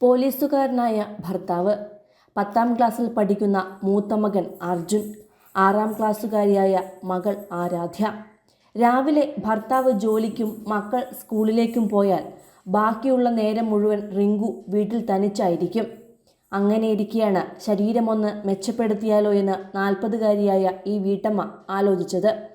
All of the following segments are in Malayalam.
പോലീസുകാരനായ ഭർത്താവ്. പത്താം ക്ലാസ്സിൽ പഠിക്കുന്ന മൂത്ത മകൻ അർജുൻ. ആറാം ക്ലാസ്സുകാരിയായ മകൾ ആരാധ്യ. രാവിലെ ഭർത്താവ് ജോലിക്കും മക്കൾ സ്കൂളിലേക്കും പോയാൽ ബാക്കിയുള്ള നേരം മുഴുവൻ റിങ്കു വീട്ടിൽ തനിച്ചായിരിക്കും. അങ്ങനെ അങ്ങനെയിരിക്കെയാണ് ശരീരമൊന്ന് മെച്ചപ്പെടുത്തിയാലോ എന്ന് നാൽപ്പതുകാരിയായ ഈ വീട്ടമ്മ ആലോചിച്ചത്.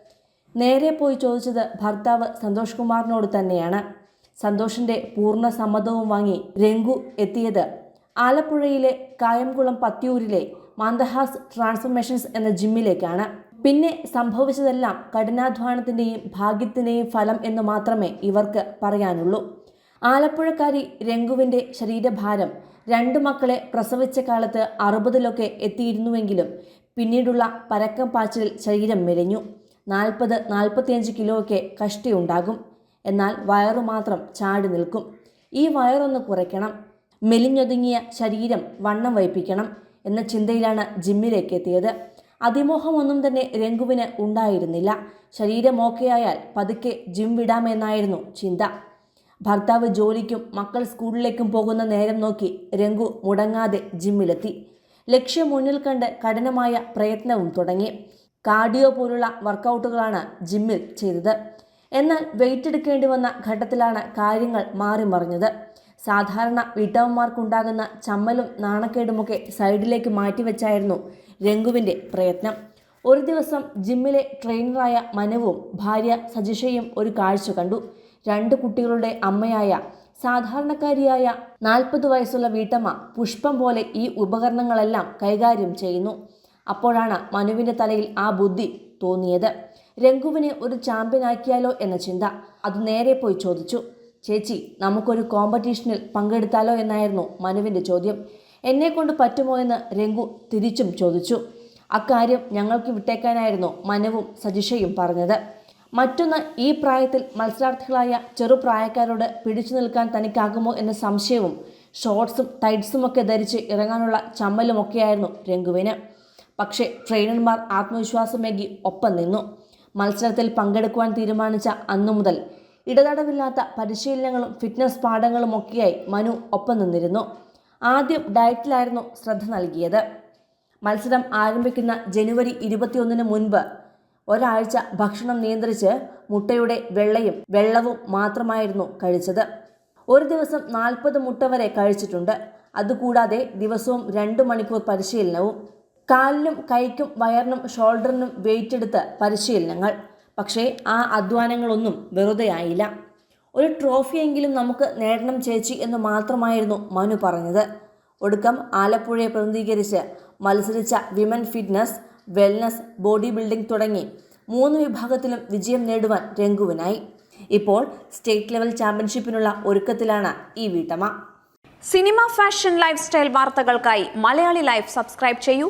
നേരെ പോയി ചോദിച്ചത് ഭർത്താവ് സന്തോഷ് കുമാറിനോട് തന്നെയാണ്. സന്തോഷിന്റെ പൂർണ സമ്മതവും വാങ്ങി രംഗു എത്തിയത്. ആലപ്പുഴയിലെ കായംകുളം പത്തിയൂരിലെ മാന്ദഹാസ് ട്രാൻസ്ഫർമേഷൻസ് എന്ന ജിമ്മിലേക്കാണ്. പിന്നെ സംഭവിച്ചതെല്ലാം കഠിനാധ്വാനത്തിന്റെയും ഭാഗ്യത്തിന്റെയും ഫലം എന്ന് മാത്രമേ ഇവർക്ക് പറയാനുള്ളൂ. ആലപ്പുഴക്കാരി രംഗുവിന്റെ ശരീരഭാരം രണ്ട് മക്കളെ പ്രസവിച്ച കാലത്ത് അറുപതിലൊക്കെ എത്തിയിരുന്നുവെങ്കിലും പിന്നീടുള്ള പരക്കം പാച്ചിലിൽ ശരീരം മെലിഞ്ഞു. നാൽപ്പത് നാൽപ്പത്തിയഞ്ച് കിലോയൊക്കെ കഷ്ടിയുണ്ടാകും. എന്നാൽ വയറു മാത്രം ചാടി നിൽക്കും. ഈ വയറൊന്ന് കുറയ്ക്കണം. മെലിഞ്ഞൊതുങ്ങിയ ശരീരം വണ്ണം വയ്പ്പിക്കണം എന്ന ചിന്തയിലാണ് ജിമ്മിലേക്ക് എത്തിയത് അതിമോഹമൊന്നും തന്നെ രംഗുവിന് ഉണ്ടായിരുന്നില്ല. ശരീരം ഓക്കെയായാൽ പതുക്കെ ജിം വിടാമെന്നായിരുന്നു ചിന്ത. ഭർത്താവ് ജോലിക്കും മക്കൾ സ്കൂളിലേക്കും പോകുന്ന നേരം നോക്കി രംഗു മുടങ്ങാതെ ജിമ്മിലെത്തി ലക്ഷ്യം മുന്നിൽ കണ്ട് കഠിനമായ പ്രയത്നവും തുടങ്ങി. കാർഡിയോ പോലുള്ള വർക്കൗട്ടുകളാണ് ജിമ്മിൽ ചെയ്തത്. എന്നാൽ വെയിറ്റ് എടുക്കേണ്ടി വന്ന ഘട്ടത്തിലാണ് കാര്യങ്ങൾ മാറി മറിഞ്ഞത്. സാധാരണ വീട്ടമ്മമാർക്കുണ്ടാകുന്ന ചമ്മലും നാണക്കേടുമൊക്കെ സൈഡിലേക്ക് മാറ്റിവെച്ചായിരുന്നു രംഗുവിന്റെ പ്രയത്നം. ഒരു ദിവസം ജിമ്മിലെ ട്രെയിനറായ മനുവും ഭാര്യ സജിഷയും ഒരു കാഴ്ച കണ്ടു. രണ്ട് കുട്ടികളുടെ അമ്മയായ സാധാരണക്കാരിയായ നാൽപ്പത് വയസ്സുള്ള വീട്ടമ്മ പുഷ്പം പോലെ ഈ ഉപകരണങ്ങളെല്ലാം കൈകാര്യം ചെയ്യുന്നു. അപ്പോഴാണ് മനുവിന്റെ തലയിൽ ആ ബുദ്ധി തോന്നിയത്. രംഗുവിനെ ഒരു ചാമ്പ്യനാക്കിയാലോ എന്ന ചിന്ത. അത് നേരെ പോയി ചോദിച്ചു. ചേച്ചി നമുക്കൊരു കോമ്പറ്റീഷനിൽ പങ്കെടുത്താലോ എന്നായിരുന്നു മനുവിന്റെ ചോദ്യം. എന്നെ കൊണ്ട് പറ്റുമോ എന്ന് രംഗു തിരിച്ചും ചോദിച്ചു. അക്കാര്യം ഞങ്ങൾക്ക് വിട്ടേക്കാനായിരുന്നു മനുവും സജിഷയും പറഞ്ഞത്. മറ്റൊന്ന് ഈ പ്രായത്തിൽ മത്സരാർത്ഥികളായ ചെറുപ്രായക്കാരോട് പിടിച്ചു നിൽക്കാൻ തനിക്കാകുമോ എന്ന സംശയവും ഷോർട്സും ടൈറ്റ്സും ഒക്കെ ധരിച്ച് ഇറങ്ങാനുള്ള ചമ്മലുമൊക്കെയായിരുന്നു രംഗുവിന് പക്ഷേ ട്രെയിനർമാർ ആത്മവിശ്വാസമേകി ഒപ്പം നിന്നു. മത്സരത്തിൽ പങ്കെടുക്കുവാൻ തീരുമാനിച്ച അന്നു മുതൽ ഇടതടവില്ലാത്ത പരിശീലനങ്ങളും ഫിറ്റ്നസ് പാഠങ്ങളും ഒക്കെയായി മനു ഒപ്പം നിന്നിരുന്നു. ആദ്യം ഡയറ്റിലായിരുന്നു ശ്രദ്ധ നൽകിയത്. മത്സരം ആരംഭിക്കുന്ന ജനുവരി ഇരുപത്തിയൊന്നിന് മുൻപ് ഒരാഴ്ച ഭക്ഷണം നിയന്ത്രിച്ച് മുട്ടയുടെ വെള്ളയും വെള്ളവും മാത്രമായിരുന്നു കഴിച്ചത്. ഒരു ദിവസം നാൽപ്പത് മുട്ട വരെ കഴിച്ചിട്ടുണ്ട്. അതുകൂടാതെ ദിവസവും രണ്ട് മണിക്കൂർ പരിശീലനവും കാലിനും കൈക്കും വയറിനും ഷോൾഡറിനും വെയിറ്റ് എടുത്ത് പരിശീലനങ്ങൾ. പക്ഷേ ആ അധ്വാനങ്ങളൊന്നും വെറുതെ ആയില്ല. ഒരു ട്രോഫിയെങ്കിലും നമുക്ക് നേടണം ചേച്ചി എന്ന് മാത്രമായിരുന്നു മനു പറഞ്ഞത്. ഒടുക്കം ആലപ്പുഴയെ പ്രതിനിധീകരിച്ച് മത്സരിച്ച women fitness wellness body building തുടങ്ങി മൂന്ന് വിഭാഗത്തിലും വിജയം നേടുവാൻ രംഗുവിനായി ഇപ്പോൾ സ്റ്റേറ്റ് ലെവൽ ചാമ്പ്യൻഷിപ്പിനുള്ള ഒരുക്കത്തിലാണ് ഈ വീട്ടമ്മ. സിനിമ ഫാഷൻ ലൈഫ് സ്റ്റൈൽ വാർത്തകൾക്കായി മലയാളി ലൈഫ് സബ്സ്ക്രൈബ് ചെയ്യൂ.